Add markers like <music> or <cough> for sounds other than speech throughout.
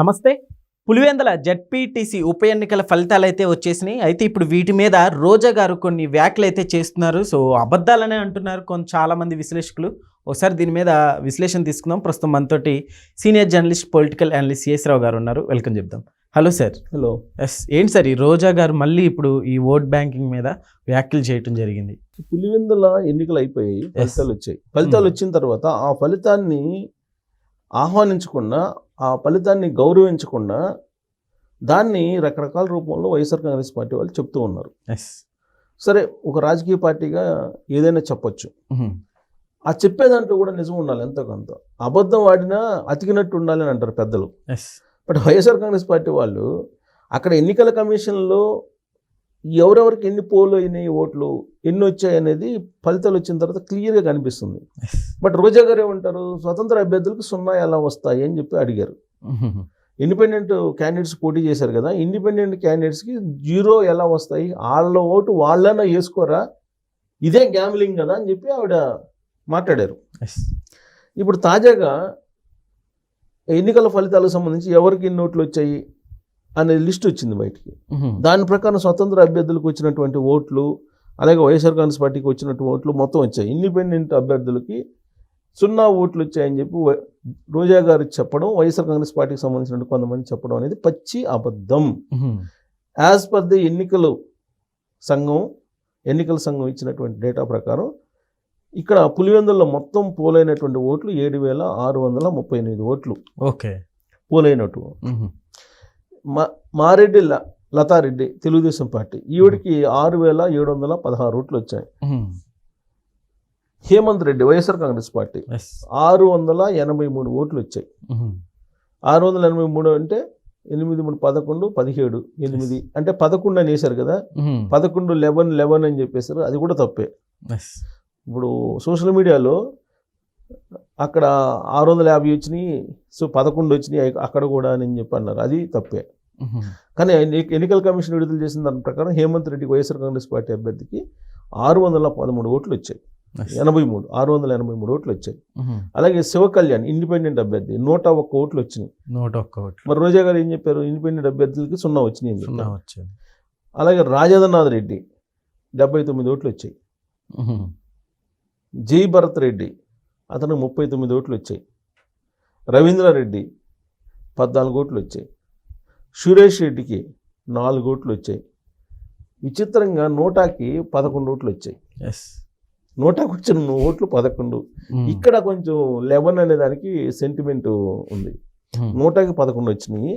నమస్తే. పులివెందల జడ్పీటీసీ ఉప ఎన్నికల ఫలితాలు అయితే వచ్చేసినాయి. అయితే ఇప్పుడు వీటి మీద రోజా గారు కొన్ని వ్యాఖ్యలు అయితే చేస్తున్నారు. సో అబద్ధాలనే అంటున్నారు కొంత చాలా మంది విశ్లేషకులు. ఒకసారి దీని మీద విశ్లేషణ తీసుకుందాం. ప్రస్తుతం మనతోటి senior journalist political analyst CS Rao గారు ఉన్నారు. వెల్కమ్ చెప్దాం. Hello sir. హలో. ఎస్ ఏంటి సార్ ఈ రోజా గారు మళ్ళీ ఇప్పుడు ఈ ఓట్ బ్యాంకింగ్ మీద వ్యాఖ్యలు చేయటం జరిగింది? పులివెందుల ఎన్నికలు అయిపోయాయి. ఫలితాలు వచ్చాయి. ఫలితాలు. వచ్చిన తర్వాత ఆ ఫలితాన్ని ఆహ్వానించకుండా ఆ ఫలితాన్ని గౌరవించకుండా దాన్ని రకరకాల రూపంలో వైఎస్ఆర్ కాంగ్రెస్ పార్టీ వాళ్ళు చెప్తూ ఉన్నారు. ఎస్ సరే ఒక రాజకీయ పార్టీగా ఏదైనా చెప్పొచ్చు. ఆ చెప్పే దాంట్లో కూడా నిజం ఉండాలి ఎంతో కొంత. అబద్ధం వాడినా అతికినట్టు ఉండాలి అని అంటారు పెద్దలు. Yes but YSR Congress party వాళ్ళు అక్కడ ఎన్నికల కమిషన్లో ఎవరెవరికి ఎన్ని పోలు అయినాయి ఓట్లు ఎన్ని వచ్చాయి అనేది ఫలితాలు వచ్చిన తర్వాత క్లియర్గా కనిపిస్తుంది. బట్ రోజా గారు ఏమంటారు? స్వతంత్ర అభ్యర్థులకు సున్నా ఎలా వస్తాయి అని చెప్పి అడిగారు. ఇండిపెండెంట్ క్యాండిడేట్స్ పోటీ చేశారు కదా ఇండిపెండెంట్ క్యాండిడేట్స్కి జీరో ఎలా వస్తాయి? వాళ్ళ ఓటు వాళ్ళైనా వేసుకోరా? ఇదే గ్యామ్లింగ్ కదా అని చెప్పి ఆవిడ మాట్లాడారు. ఇప్పుడు తాజాగా ఎన్నికల ఫలితాలకు సంబంధించి ఎవరికి ఎన్ని ఓట్లు వచ్చాయి? అనే లిస్ట్ వచ్చింది బయటికి. దాని ప్రకారం స్వతంత్ర అభ్యర్థులకు వచ్చినటువంటి ఓట్లు అలాగే వైఎస్ఆర్ కాంగ్రెస్ పార్టీకి వచ్చినటువంటి ఓట్లు మొత్తం వచ్చాయి. ఇండిపెండెంట్ అభ్యర్థులకి సున్నా ఓట్లు వచ్చాయని చెప్పి రోజా గారు చెప్పడం వైఎస్ఆర్ కాంగ్రెస్ పార్టీకి సంబంధించిన కొంతమంది చెప్పడం అనేది పచ్చి అబద్ధం. యాజ్ పర్ ది ఎన్నికలు సంఘం ఎన్నికల సంఘం ఇచ్చినటువంటి డేటా ప్రకారం ఇక్కడ పులివెందుల్లో మొత్తం పోలైనటువంటి ఓట్లు ఏడు వేల ఆరు వందల ముప్పై ఎనిమిది ఓట్లు. ఓకే. పోలైనట్టు. మా మారెడ్డి లతారెడ్డి తెలుగుదేశం పార్టీ. ఈవిడికి ఆరు వేల ఏడు వందల పదహారు ఓట్లు వచ్చాయి. Hemanth Reddy YSR Congress party. ఆరు వందల ఎనభై మూడు ఓట్లు వచ్చాయి. ఆరు వందల ఎనభై మూడు అంటే ఎనిమిది మూడు పదకొండు పదిహేడు ఎనిమిది. అంటే పదకొండు అని వేశారు కదా. పదకొండు లెవెన్ లెవెన్ అని చెప్పేశారు. అది కూడా తప్పే. ఇప్పుడు సోషల్ మీడియాలో అక్కడ ఆరు వందల యాభై వచ్చినాయి సో పదకొండు వచ్చినాయి అక్కడ కూడా అని చెప్పి అన్నారు. అది తప్పే. కానీ ఎన్ని- ఎన్నికల కమిషన్ విడుదల చేసిన దాని ప్రకారం హేమంత్ రెడ్డి వైఎస్ఆర్ కాంగ్రెస్ పార్టీ అభ్యర్థికి ఆరు వందల పదమూడు ఓట్లు వచ్చాయి. ఎనభై మూడు ఆరు వందల ఎనభై మూడు ఓట్లు వచ్చాయి. అలాగే శివ కళ్యాణ్ ఇండిపెండెంట్ అభ్యర్థి నూట ఒక్క ఓట్లు వచ్చినాయి. నూట ఒక్క ఓట్లు. మరి రోజా గారు ఏం చెప్పారు? ఇండిపెండెంట్ అభ్యర్థులకి సున్నా వచ్చినాయి అని సున్నా. వచ్చింది అలాగే రాజేంద్రనాథ్ రెడ్డి డెబ్బై తొమ్మిది ఓట్లు వచ్చాయి. జై భరత్ రెడ్డి అతను ముప్పై తొమ్మిది ఓట్లు వచ్చాయి. రవీంద్రారెడ్డి పద్నాలుగు ఓట్లు వచ్చాయి. సురేష్ రెడ్డికి నాలుగు ఓట్లు వచ్చాయి. విచిత్రంగా నోటాకి పదకొండు ఓట్లు వచ్చాయి. ఎస్ నోటాకి వచ్చిన ఓట్లు పదకొండు. ఇక్కడ కొంచెం లెవెన్ అనే దానికి సెంటిమెంట్ ఉంది. నూటకి పదకొండు వచ్చినాయి.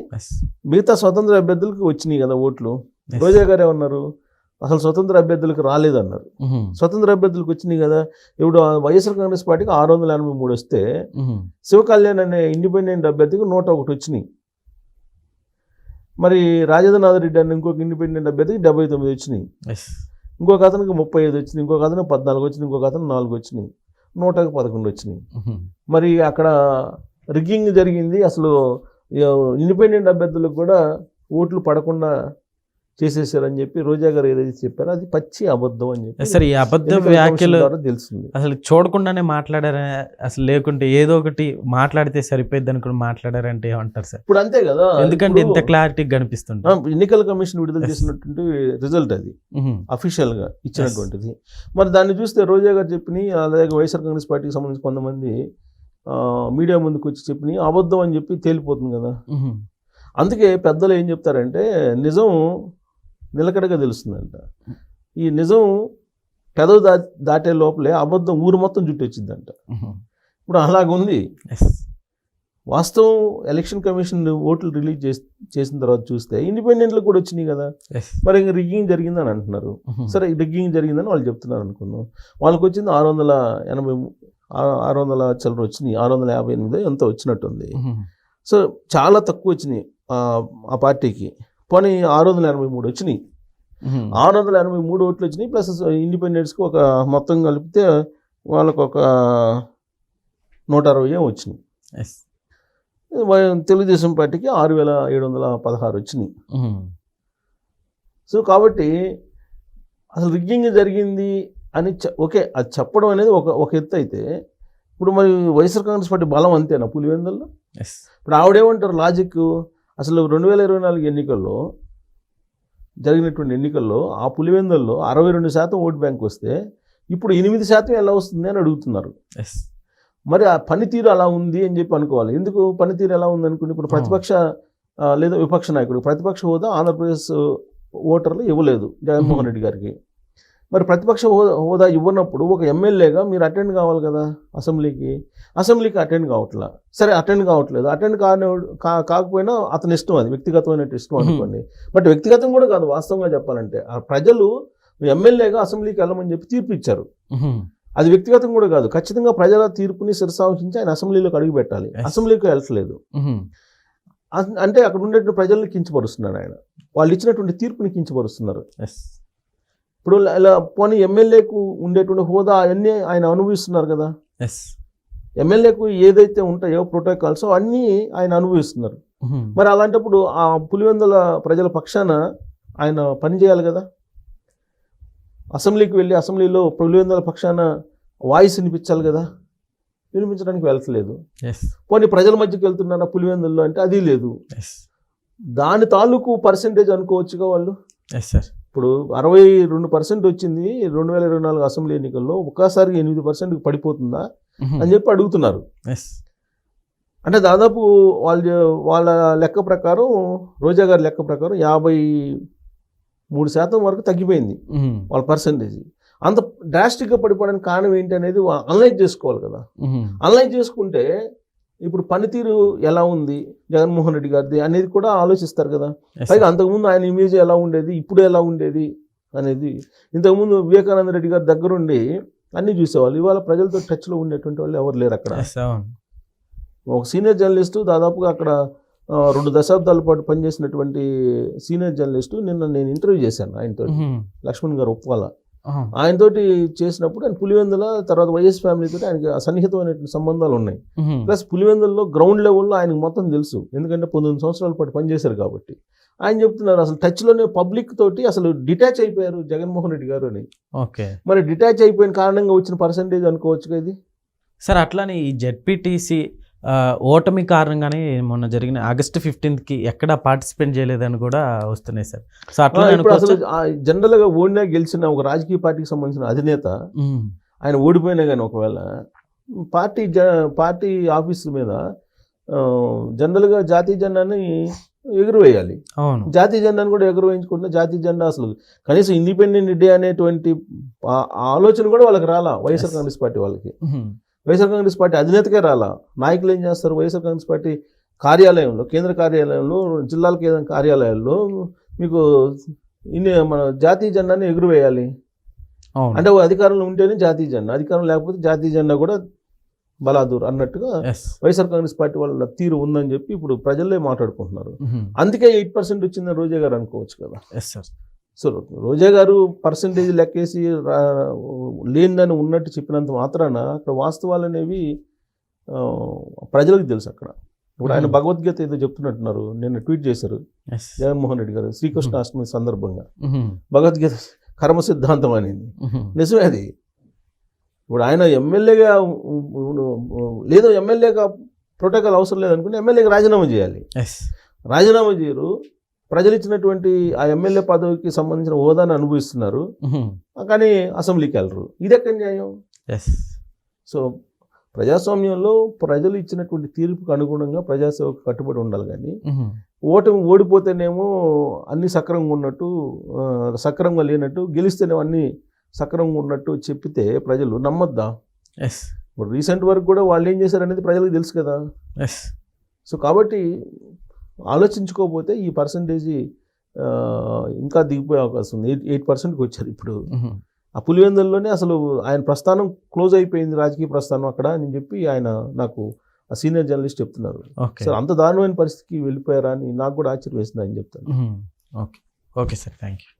మిగతా స్వతంత్ర అభ్యర్థులకు వచ్చినాయి కదా ఓట్లు. రోజా గారు ఏమన్నారు? అసలు స్వతంత్ర అభ్యర్థులకు రాలేదన్నారు. స్వతంత్ర అభ్యర్థులకు వచ్చినాయి కదా. ఇప్పుడు వైఎస్ఆర్ కాంగ్రెస్ పార్టీకి ఆరు వందల ఎనభై మూడు వస్తే శివ కళ్యాణ్ అనే ఇండిపెండెంట్ అభ్యర్థికి నూట ఒకటి వచ్చినాయి. మరి రాజేంద్రనాథ్ రెడ్డి అనే ఇంకొక ఇండిపెండెంట్ అభ్యర్థికి డెబ్బై తొమ్మిది వచ్చినాయి. ఇంకొక అతనికి ముప్పై ఐదు వచ్చినాయి ఇంకొక అతను పద్నాలుగు వచ్చినాయి ఇంకొక అతను నాలుగు వచ్చినాయి నూటకి పదకొండు వచ్చినాయి. మరి అక్కడ రిగ్గింగ్ జరిగింది. అసలు ఇండిపెండెంట్ అభ్యర్థులకు కూడా ఓట్లు పడకుండా చేసేసారని చెప్పి రోజా గారు ఏదైతే చెప్పారో అది పచ్చి అబద్ధం అని చెప్పి సార్ ఈ అబద్ధ వ్యాఖ్యలు తెలుస్తుంది. అసలు చూడకుండానే మాట్లాడారా? అసలు లేకుంటే ఏదో ఒకటి మాట్లాడితే సరిపోద్ది అనుకుని మాట్లాడారంటే ఏమంటారు సార్? ఇప్పుడు అంతే కదా. ఎందుకంటే ఇంత క్లారిటీ కనిపిస్తుంది ఎన్నికల కమిషన్ విడుదల. చేసినటువంటి రిజల్ట్ అది. అఫీషియల్గా ఇచ్చినటువంటిది. మరి దాన్ని చూస్తే రోజా గారు చెప్పినాయి అలాగే వైఎస్ఆర్ కాంగ్రెస్ పార్టీకి సంబంధించి కొంతమంది మీడియా ముందుకు వచ్చి చెప్పినాయి అబద్ధం అని చెప్పి తేలిపోతుంది కదా. అందుకే పెద్దలు ఏం చెప్తారంటే నిజం నిలకడగా తెలుస్తుందంట. ఈ నిజం పెదవి దా దాటే లోపలే అబద్ధం ఊరు మొత్తం జుట్టు వచ్చిందంట ఇప్పుడు అలాగుంది. వాస్తవం ఎలక్షన్ కమిషన్ ఓట్లు రిలీజ్ చేసి చేసిన తర్వాత చూస్తే ఇండిపెండెంట్లు కూడా వచ్చినాయి కదా. మరి ఇంకా రిగ్గింగ్ జరిగిందని అంటున్నారు. సరే రిగ్గింగ్ జరిగిందని వాళ్ళు చెప్తున్నారు అనుకుందాం. వాళ్ళకి వచ్చింది ఆరు వందల ఎనభై ఆరు వందల చిల్లర వచ్చినాయి. ఆరు వందల యాభై ఎనిమిది ఎంత వచ్చినట్టుంది. సో చాలా తక్కువ వచ్చినాయి ఆ పార్టీకి. పోనీ ఆరు వందల ఎనభై మూడు వచ్చినాయి. ఆరు వందల ఎనభై మూడు ఓట్లు వచ్చినాయి ప్లస్ ఇండిపెండెంట్స్కి ఒక మొత్తం కలిపితే వాళ్ళకు ఒక నూట అరవై ఏం వచ్చినాయి. తెలుగుదేశం పార్టీకి ఆరు వేల ఏడు వందల పదహారు వచ్చినాయి. సో కాబట్టి అసలు రిగ్గింగ్ జరిగింది అని ఓకే అది చెప్పడం అనేది ఒక ఒక ఎత్తు అయితే ఇప్పుడు మరి వైఎస్ఆర్ కాంగ్రెస్ పార్టీ బలం అంతేనా పులివెందుల్లో? ఎస్ ఇప్పుడు ఆవిడేమంటారు లాజిక్ అసలు రెండు వేల ఇరవై నాలుగు ఎన్నికల్లో జరిగినటువంటి ఎన్నికల్లో ఆ పులివెందుల్లో అరవై రెండు శాతం ఓటు బ్యాంక్ వస్తే ఇప్పుడు ఎనిమిది శాతం ఎలా వస్తుంది అని అడుగుతున్నారు. మరి ఆ పనితీరు అలా ఉంది అని చెప్పి అనుకోవాలి. ఎందుకు పనితీరు ఎలా ఉంది అనుకుని ఇప్పుడు ప్రతిపక్ష లేదా విపక్ష నాయకుడు ప్రతిపక్ష హోదా ఆంధ్రప్రదేశ్ ఓటర్లు ఇవ్వలేదు జగన్మోహన్ <laughs> రెడ్డి గారికి. మరి ప్రతిపక్ష హోదా హోదా ఇవ్వనప్పుడు ఒక ఎమ్మెల్యేగా మీరు అటెండ్ కావాలి కదా అసెంబ్లీకి? అసెంబ్లీకి అటెండ్ కావట్లా? సరే అటెండ్ కావట్లేదు. అటెండ్ కాని కా- కాకపోయినా అతని ఇష్టం అది. వ్యక్తిగతమైన ఇష్టం. అనుకోండి. బట్ వ్యక్తిగతం కూడా కాదు వాస్తవంగా చెప్పాలంటే. ఆ ప్రజలు ఎమ్మెల్యేగా అసెంబ్లీకి వెళ్ళమని చెప్పి తీర్పు ఇచ్చారు. అది వ్యక్తిగతం కూడా కాదు. ఖచ్చితంగా ప్రజల తీర్పుని శిరసావహించి ఆయన అసెంబ్లీలోకి అడుగు పెట్టాలి. అసెంబ్లీకి వెళ్ళట్లేదు. అంటే అక్కడ ఉండేటువంటి ప్రజల్ని కించపరుస్తున్నాడు ఆయన. వాళ్ళు ఇచ్చినటువంటి తీర్పుని కించపరుస్తున్నారు. ఎస్ ఇప్పుడు ఇలా- పోనీ ఎమ్మెల్యేకు ఉండేటువంటి హోదా అవన్నీ ఆయన అనుభవిస్తున్నారు కదా. ఎస్ ఎమ్మెల్యేకు ఏదైతే ఉంటాయో ప్రోటోకాల్స్ అన్నీ ఆయన అనుభవిస్తున్నారు. మరి అలాంటప్పుడు ఆ పులివెందుల ప్రజల పక్షాన ఆయన పని చేయాలి కదా. అసెంబ్లీకి వెళ్ళి అసెంబ్లీలో పులివెందుల పక్షాన వాయిస్ వినిపించాలి కదా. వినిపించడానికి వెళ్తలేదు ఎస్ పోనీ ప్రజల మధ్యకి వెళ్తున్నారా పులివెందుల్లో అంటే అది లేదు. దాని తాలూకు పర్సెంటేజ్ అనుకోవచ్చుగా వాళ్ళు? ఎస్ సార్ ఇప్పుడు అరవై రెండు పర్సెంట్ వచ్చింది రెండు వేల ఇరవై నాలుగు అసెంబ్లీ ఎన్నికల్లో ఒక్కసారి ఎనిమిది పర్సెంట్ పడిపోతుందా అని చెప్పి అడుగుతున్నారు. ఎస్ అంటే దాదాపు వాళ్ళ వాళ్ళ లెక్క ప్రకారం రోజా గారి లెక్క ప్రకారం యాభై మూడు శాతం వరకు తగ్గిపోయింది వాళ్ళ పర్సంటేజ్. అంత డ్రాస్టిక్గా పడిపోవడానికి కారణం ఏంటి అనేది అనలైజ్ చేసుకోవాలి కదా. అనలైజ్ చేసుకుంటే ఇప్పుడు పనితీరు ఎలా ఉంది? జగన్మోహన్ రెడ్డి గారిది అనేది కూడా ఆలోచిస్తారు కదా. పైగా అంతకుముందు ఆయన ఇమేజ్ ఎలా ఉండేది? ఇప్పుడు ఎలా ఉండేది? అనేది ఇంతకుముందు వివేకానంద రెడ్డి గారి దగ్గరుండి అన్నీ చూసేవాళ్ళు. ఇవాళ ప్రజలతో టచ్లో ఉండేటువంటి వాళ్ళు ఎవరు లేరు అక్కడ. ఒక సీనియర్ జర్నలిస్టు దాదాపుగా అక్కడ రెండు దశాబ్దాల పాటు పనిచేసినటువంటి సీనియర్ జర్నలిస్టు నిన్న నేను ఇంటర్వ్యూ చేశాను ఆయనతో లక్ష్మణ్ గారు ఒప్పుకోవాల? ఆయనతోటి చేసినప్పుడు ఆయన పులివెందుల తర్వాత వైఎస్ ఫ్యామిలీతో ఆయనకి సన్నిహితమైనటువంటి సంబంధాలు ఉన్నాయి. ప్లస్ పులివెందుల్లో గ్రౌండ్ లెవెల్లో ఆయనకు మొత్తం తెలుసు. ఎందుకంటే పంతొమ్మిది సంవత్సరాల పాటు పనిచేశారు కాబట్టి. ఆయన చెప్తున్నారు అసలు టచ్లోనే పబ్లిక్ తోటి అసలు డిటాచ్ అయిపోయారు జగన్మోహన్ రెడ్డి గారు అని. ఓకే. మరి డిటాచ్ అయిపోయిన కారణంగా వచ్చిన పర్సంటేజ్ అనుకోవచ్చు కదా ఇది? సార్ అట్లానే ఈ జెడ్పీటీసీ ఓటమి కారణంగానే మొన్న జరిగిన ఆగస్టు ఫిఫ్టీన్త్కి ఎక్కడ పార్టిసిపేట్ చేయలేదని కూడా వస్తున్నాయి సార్. సో అట్లా ఆ, ఇప్పుడు అసలు జనరల్గా ఓడినా గెలిచిన ఒక రాజకీయ పార్టీకి సంబంధించిన అధినేత ఆయన ఓడిపోయినా కానీ ఒకవేళ పార్టీ జ పార్టీ ఆఫీసుల మీద జనరల్గా జాతీయ జెండాని ఎగురవేయాలి. అవును. జాతీయ జెండాను కూడా ఎగురవేయించుకుంటే జాతీయ జెండా అసలు కనీసం ఇండిపెండెంట్ డే అనేటువంటి ఆలోచన కూడా వాళ్ళకి రాలా వైఎస్ఆర్. కాంగ్రెస్ పార్టీ వాళ్ళకి. వైఎస్ఆర్ కాంగ్రెస్ పార్టీ అధినేతకే రాలా. నాయకులు ఏం చేస్తారు? వైఎస్ఆర్ కాంగ్రెస్ పార్టీ కార్యాలయంలో కేంద్ర కార్యాలయంలో జిల్లాల కేంద్ర కార్యాలయాల్లో మీకు ఇన్ని మన జాతీయ జెండాని ఎగురవేయాలి. అంటే అధికారంలో ఉంటేనే జాతీయ జెండా. అధికారం లేకపోతే జాతీయ జెండా కూడా బలాదూర్ అన్నట్టుగా ఎస్ వైఎస్ఆర్ కాంగ్రెస్ పార్టీ వాళ్ళ తీరు ఉందని చెప్పి ఇప్పుడు ప్రజలే మాట్లాడుకుంటున్నారు. అందుకే ఎయిట్ పర్సెంట్ వచ్చిందని రోజా గారు అనుకోవచ్చు కదా. ఎస్ సార్ సో రోజా గారు పర్సంటేజ్ లెక్కేసి లేనిదని ఉన్నట్టు చెప్పినంత మాత్రాన అక్కడ వాస్తవాలు అనేవి ప్రజలకు తెలుసు అక్కడ. ఇప్పుడు ఆయన. భగవద్గీత ఏదో చెప్తున్నట్టున్నారు నిన్న ట్వీట్ చేశారు జగన్మోహన్ రెడ్డి గారు శ్రీకృష్ణాష్టమి సందర్భంగా. భగవద్గీత కర్మ సిద్ధాంతం అనేది. నిజమే అది. ఇప్పుడు ఆయన ఎమ్మెల్యేగా లేదో ఎమ్మెల్యేగా ప్రోటోకాల్ అవసరం లేదనుకుంటే ఎమ్మెల్యేగా రాజీనామా చేయాలి. రాజీనామా చేయరు. ప్రజలు ఇచ్చినటువంటి ఆ ఎమ్మెల్యే పదవికి సంబంధించిన హోదాను అనుభవిస్తున్నారు. కానీ అసెంబ్లీకి వెళ్ళరు. ఇది ఎక్కడ న్యాయం? ఎస్ సో ప్రజాస్వామ్యంలో ప్రజలు ఇచ్చినటువంటి తీర్పుకు అనుగుణంగా ప్రజాసేవకు కట్టుబడి ఉండాలి కానీ ఓటమి ఓడిపోతేనేమో అన్ని సక్రమంగా ఉన్నట్టు సక్రమంగా లేనట్టు గెలిస్తేనేమో అన్ని సక్రమంగా ఉన్నట్టు చెప్పితే ప్రజలు నమ్మద్దా? ఎస్ ఇప్పుడు రీసెంట్ వరకు కూడా వాళ్ళు ఏం చేశారనేది ప్రజలకు తెలుసు కదా. ఎస్ సో కాబట్టి ఆలోచించుకోకపోతే ఈ పర్సంటేజ్ ఇంకా దిగిపోయే అవకాశం ఉంది. ఎయిట్ ఎయిట్ పర్సెంట్కి వచ్చారు ఇప్పుడు. ఆ పులివెందుల్లోనే అసలు ఆయన ప్రస్థానం క్లోజ్ అయిపోయింది రాజకీయ ప్రస్థానం అక్కడ అని చెప్పి ఆయన నాకు ఆ సీనియర్ జర్నలిస్ట్ చెప్తున్నారు. సార్ అంత దారుణమైన పరిస్థితికి వెళ్ళిపోయారా అని నాకు కూడా ఆశ్చర్యం వేసింది అని చెప్తాను. Okay. Okay sir. Thank you